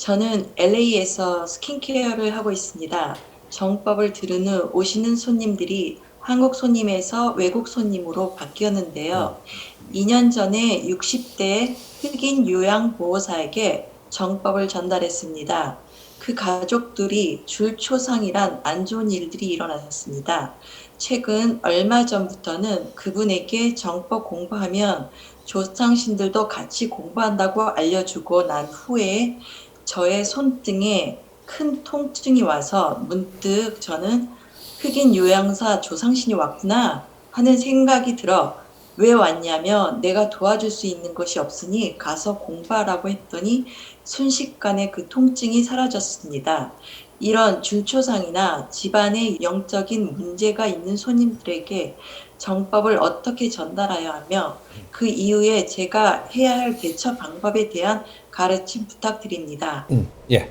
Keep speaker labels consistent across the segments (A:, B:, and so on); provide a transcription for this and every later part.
A: 저는 LA에서 스킨케어를 하고 있습니다. 정법을 들은 후 오시는 손님들이 한국 손님에서 외국 손님으로 바뀌었는데요. 2년 전에 60대 흑인 요양보호사에게 정법을 전달했습니다. 그 가족들이 줄초상이란 안 좋은 일들이 일어났습니다. 최근 얼마 전부터는 그분에게 정법 공부하면 조상신들도 같이 공부한다고 알려주고 난 후에 저의 손등에 큰 통증이 와서 문득 저는 흑인 요양사 조상신이 왔구나 하는 생각이 들어 왜 왔냐면 내가 도와줄 수 있는 것이 없으니 가서 공부하라고 했더니 순식간에 그 통증이 사라졌습니다. 이런 중초상이나 집안에 영적인 문제가 있는 손님들에게 정법을 어떻게 전달하여 하며 그 이후에 제가 해야 할 대처 방법에 대한 가르침 부탁드립니다.
B: 음, 예.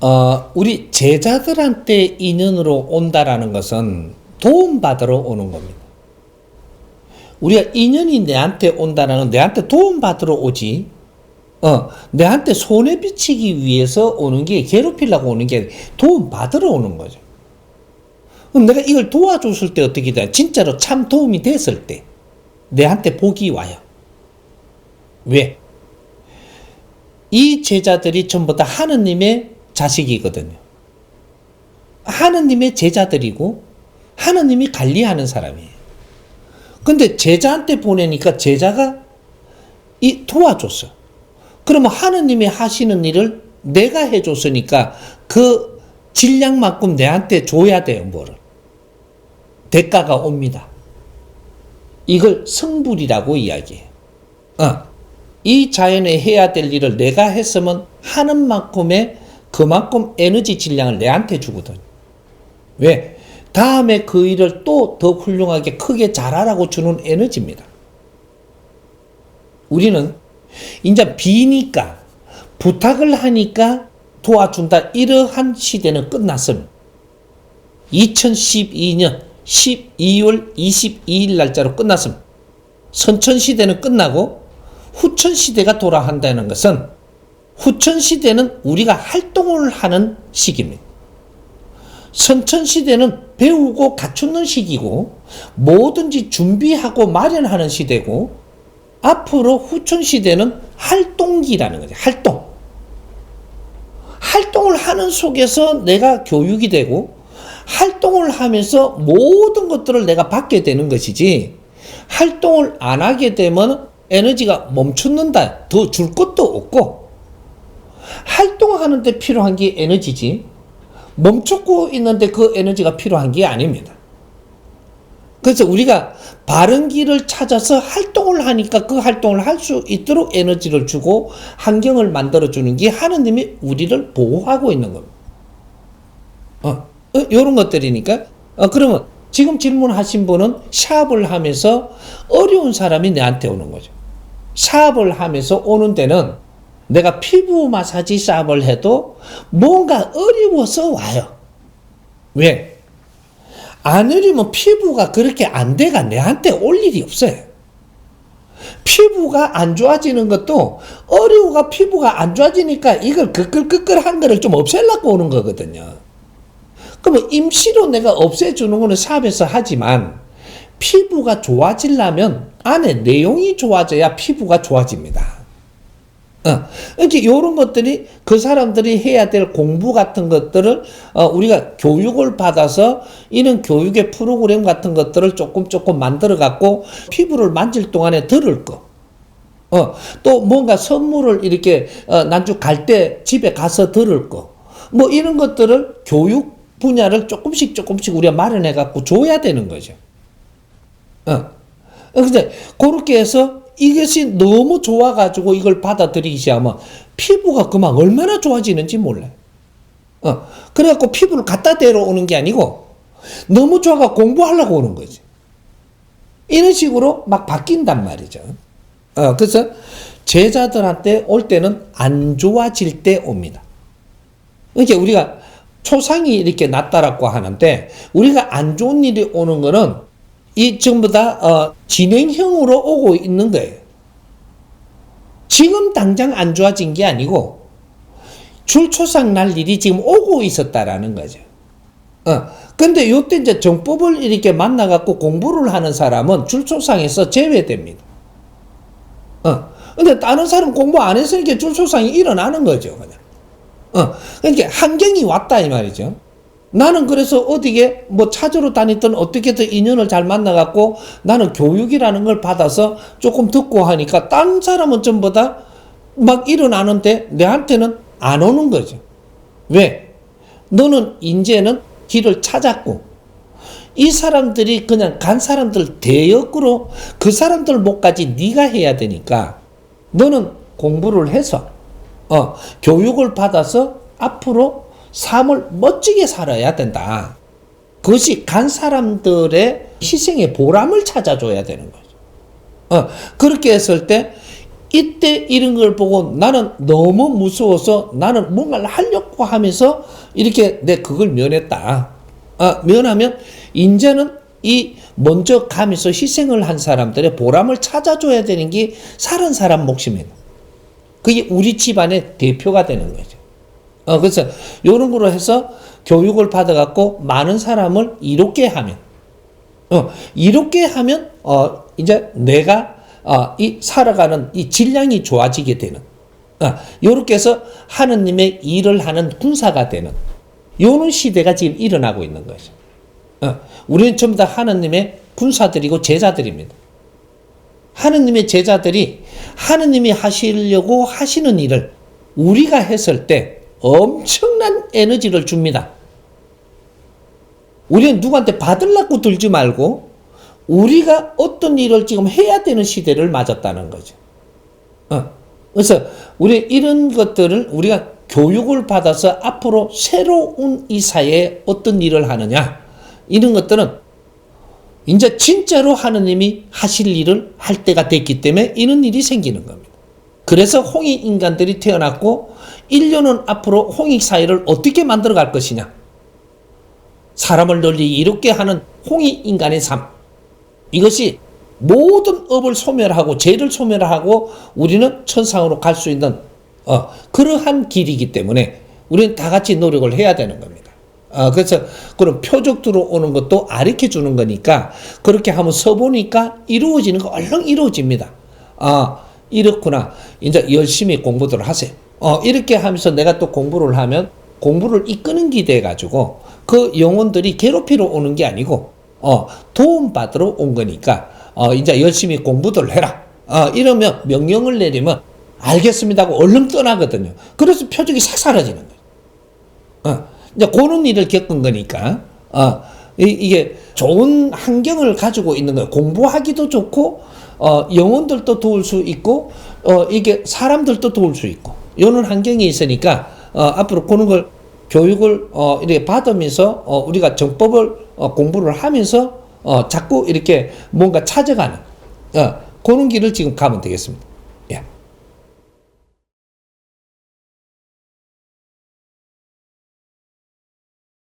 B: 어, 우리 제자들한테 인연으로 온다라는 것은 도움받으러 오는 겁니다. 우리가 인연이 내한테 온다는 건 내한테 도움받으러 오지, 어, 내한테 손해 비치기 위해서 오는 게, 괴롭히려고 오는 게 도움받으러 오는 거죠. 그럼 내가 이걸 도와줬을 때 어떻게 돼? 진짜로 참 도움이 됐을 때, 내한테 복이 와요. 왜? 이 제자들이 전부 다 하느님의 자식이거든요. 하느님의 제자들이고 하느님이 관리하는 사람이에요. 근데 제자한테 보내니까 제자가 이 도와줬어. 그러면 하느님이 하시는 일을 내가 해줬으니까 그 질량만큼 내한테 줘야 돼요, 뭐를. 대가가 옵니다. 이걸 성불이라고 이야기해요. 어. 이 자연에 해야 될 일을 내가 했으면 하는 만큼의 그만큼 에너지 질량을 내한테 주거든. 왜? 다음에 그 일을 또 더 훌륭하게 크게 잘하라고 주는 에너지입니다. 우리는 이제 비니까 부탁을 하니까 도와준다 이러한 시대는 끝났습니다. 2012년 12월 22일 날짜로 끝났습니다. 선천 시대는 끝나고 후천 시대가 돌아한다는 것은 후천 시대는 우리가 활동을 하는 시기입니다. 선천 시대는 배우고 갖추는 시기고 뭐든지 준비하고 마련하는 시대고 앞으로 후천 시대는 활동기라는 거죠. 활동. 활동을 하는 속에서 내가 교육이 되고 활동을 하면서 모든 것들을 내가 받게 되는 것이지 활동을 안 하게 되면 에너지가 멈춘다. 더 줄 것도 없고 활동하는데 필요한 게 에너지지 멈추고 있는데 그 에너지가 필요한 게 아닙니다. 그래서 우리가 바른 길을 찾아서 활동을 하니까 그 활동을 할 수 있도록 에너지를 주고 환경을 만들어 주는 게 하느님이 우리를 보호하고 있는 겁니다. 어, 어 이런 것들이니까 어, 그러면 지금 질문하신 분은 샵을 하면서 어려운 사람이 내한테 오는 거죠. 샵을 하면서 오는 데는 내가 피부 마사지 샵을 해도 뭔가 어려워서 와요. 왜? 안 어리면 피부가 그렇게 안 돼가 내한테 올 일이 없어요. 피부가 안 좋아지는 것도 어려워가 피부가 안 좋아지니까 이걸 끄끌끄끌한 거를 좀 없애려고 오는 거거든요. 그러면 임시로 내가 없애주는 거는 샵에서 하지만 피부가 좋아지려면 안에 내용이 좋아져야 피부가 좋아집니다. 어, 이렇게 이런 것들이 그 사람들이 해야 될 공부 같은 것들을 어, 우리가 교육을 받아서 이런 교육의 프로그램 같은 것들을 조금 조금 만들어 갖고 피부를 만질 동안에 들을 거. 어, 또 뭔가 선물을 이렇게 어, 난주 갈 때 집에 가서 들을 거. 뭐 이런 것들을 교육 분야를 조금씩 조금씩 우리가 마련해 갖고 줘야 되는 거죠. 어. 근데 그렇게 해서 이것이 너무 좋아가지고 이걸 받아들이기 시작하면 피부가 그만 얼마나 좋아지는지 몰라요. 어. 그래갖고 피부를 갖다 대러 오는 게 아니고 너무 좋아가 공부하려고 오는 거지. 이런 식으로 막 바뀐단 말이죠. 어, 그래서 제자들한테 올 때는 안 좋아질 때 옵니다. 그러니까 우리가 초상이 이렇게 났다라고 하는데 우리가 안 좋은 일이 오는 거는 이 전부 다 어, 진행형으로 오고 있는 거예요. 지금 당장 안 좋아진 게 아니고 줄초상 날 일이 지금 오고 있었다라는 거죠. 어. 근데 요때 이제 정법을 이렇게 만나갖고 공부를 하는 사람은 줄초상에서 제외됩니다. 어. 근데 다른 사람 공부 안 했으니까 줄초상이 일어나는 거죠. 그냥. 어. 그러니까 환경이 왔다 이 말이죠. 나는 그래서 어디에 뭐 찾으러 다니든 어떻게든 인연을 잘 만나갖고 나는 교육이라는 걸 받아서 조금 듣고 하니까 딴 사람은 전부 다 막 일어나는데 내한테는 안 오는 거죠. 왜? 너는 이제는 길을 찾았고 이 사람들이 그냥 간 사람들 대역으로 그 사람들 목까지 네가 해야 되니까 너는 공부를 해서 어, 교육을 받아서 앞으로 삶을 멋지게 살아야 된다. 그것이 간 사람들의 희생의 보람을 찾아줘야 되는 거죠. 어, 그렇게 했을 때 이때 이런 걸 보고 나는 너무 무서워서 나는 뭔가를 하려고 하면서 이렇게 내 그걸 면했다. 어, 면하면 이제는 이 먼저 가면서 희생을 한 사람들의 보람을 찾아줘야 되는 게 살은 사람 몫입니다. 그게 우리 집안의 대표가 되는 거죠. 어, 그래서 이런 거로 해서 교육을 받아갖고 많은 사람을 이롭게 하면, 어, 이롭게 하면, 어, 이제 내가, 어, 이 살아가는 이 질량이 좋아지게 되는, 어, 요렇게 해서 하느님의 일을 하는 군사가 되는, 요런 시대가 지금 일어나고 있는 거죠. 어, 우리는 전부 다 하느님의 군사들이고 제자들입니다. 하느님의 제자들이 하느님이 하시려고 하시는 일을 우리가 했을 때 엄청난 에너지를 줍니다. 우리는 누구한테 받으려고 들지 말고 우리가 어떤 일을 지금 해야 되는 시대를 맞았다는 거죠. 어. 그래서 우리 이런 것들을 우리가 교육을 받아서 앞으로 새로운 이 사회에 어떤 일을 하느냐 이런 것들은 이제 진짜로 하느님이 하실 일을 할 때가 됐기 때문에 이런 일이 생기는 겁니다. 그래서 홍익 인간들이 태어났고 인류는 앞으로 홍익 사회를 어떻게 만들어 갈 것이냐. 사람을 널리 이롭게 하는 홍익 인간의 삶. 이것이 모든 업을 소멸하고 죄를 소멸하고 우리는 천상으로 갈 수 있는 어, 그러한 길이기 때문에 우리는 다 같이 노력을 해야 되는 겁니다. 어, 그래서 그런 표적 들어오는 것도 아르켜 주는 거니까 그렇게 한번 써보니까 이루어지는 거 얼른 이루어집니다. 아, 이렇구나. 이제 열심히 공부들 하세요. 어, 이렇게 하면서 내가 또 공부를 하면 공부를 이끄는 기대 가지고 그 영혼들이 괴롭히러 오는 게 아니고 어, 도움받으러 온 거니까 어, 이제 열심히 공부들 해라. 어, 이러면 명령을 내리면 알겠습니다 하고 얼른 떠나거든요. 그래서 표적이 싹 사라지는 거예요. 어, 이제 그런 일을 겪은 거니까 어, 이, 게 좋은 환경을 가지고 있는 거예요. 공부하기도 좋고 어, 영혼들도 도울 수 있고 어, 이게 사람들도 도울 수 있고 이런 환경이 있으니까 어, 앞으로 그런 걸 교육을 어, 이렇게 받으면서 어, 우리가 정법을 어, 공부를 하면서 어, 자꾸 이렇게 뭔가 찾아가는 어, 그런 길을 지금 가면 되겠습니다.